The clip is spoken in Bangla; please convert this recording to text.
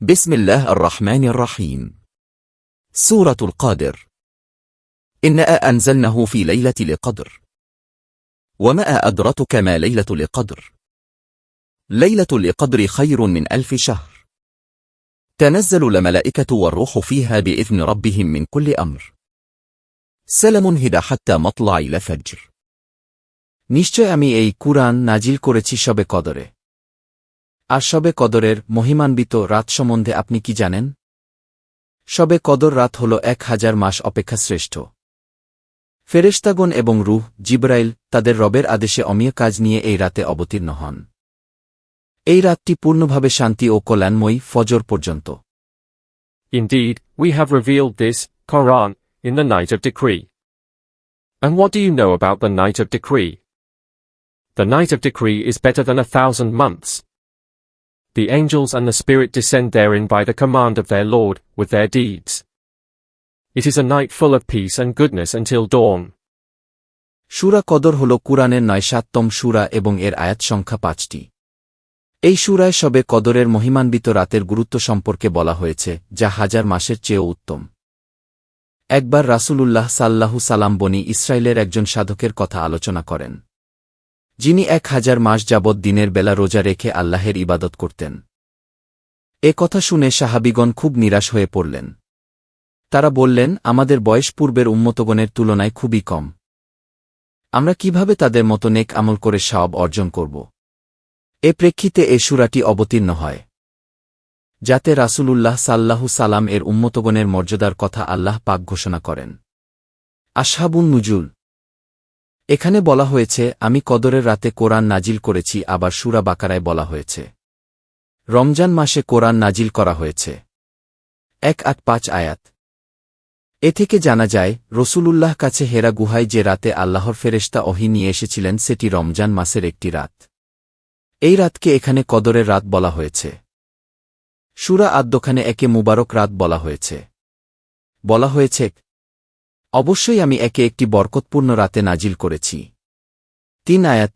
بسم الله الرحمن الرحيم سورة القادر إنا أنزلناه في ليلة لقدر وما أدرتك ما ليلة لقدر ليلة لقدر خير من ألف شهر تنزل الملائكة والروح فيها بإذن ربهم من كل أمر سلم هدى حتى مطلع الفجر নিশ্চয় আমি এই কুরআন নাজিল করেছি সবে কদরে আর সবে কদরের মহিমান্বিত রাত সম্বন্ধে আপনি কি জানেন সবে কদর রাত হল এক হাজার মাস অপেক্ষা শ্রেষ্ঠ ফেরেশতাগণ এবং রুহ জিব্রাইল তাদের রবের আদেশে অমীয় কাজ নিয়ে এই রাতে অবতীর্ণ হন এই রাতটি পূর্ণভাবে শান্তি ও কল্যাণময়ী ফজর পর্যন্ত Indeed, we have revealed this, Quran, in the night of decree. And what do you know about the night of decree? The night of decree is better than a thousand months. The angels and the Spirit descend therein by the command of their Lord, with their deeds. It is a night full of peace and goodness until dawn. সুরা কদর হল কুরআনের নয় সাততম সুরা এবং এর আয়াত সংখ্যা পাঁচটি এই সুরায় সবে কদরের মহিমান্বিত রাতের গুরুত্ব সম্পর্কে বলা হয়েছে যা হাজার মাসের চেয়েও উত্তম একবার রাসূলুল্লাহ সাল্লাহু সালাম বনি ইসরায়েলের একজন সাধকের কথা আলোচনা করেন যিনি এক হাজার মাস যাবৎ দিনের বেলা রোজা রেখে আল্লাহের ইবাদত করতেন। এ কথা শুনে সাহাবিগণ খুব নিরাশ হয়ে পড়লেন। তারা বললেন, আমাদের বয়স পূর্বের উন্মতগণের তুলনায় খুবই কম। আমরা কীভাবে তাদের মতো নেক আমল করে সওয়াব অর্জন করব? এ প্রেক্ষিতে এ সুরাটি অবতীর্ণ হয়। যাতে রাসূলুল্লাহ সাল্লাহু সালাম এর উন্মতগণের মর্যাদার কথা আল্লাহ পাক ঘোষণা করেন। আশহাবুন নুজুল। এখানে বলা হয়েছে, আমি কদরের রাতে কোরআন নাজিল করেছি, আবার সুরা বাকারায় বলা হয়েছে। রমজান মাসে কোরআন নাজিল করা হয়েছে। এক আট পাঁচ আয়াত। এ থেকে জানা যায় রসূলুল্লাহ কাছে হেরা গুহায় যে রাতে আল্লাহর ফেরেশতা অহি নিয়ে এসেছিলেন, সেটি রমজান মাসের একটি রাত। এই রাতকে এখানে কদরের রাত বলা হয়েছে। সুরা আদ্যখানে একে মুবারক রাত বলা হয়েছে। বলা হয়েছে অবশ্যই আমি একে একটি বরকতপূর্ণ রাতে নাজিল করেছি। তিন আয়াত।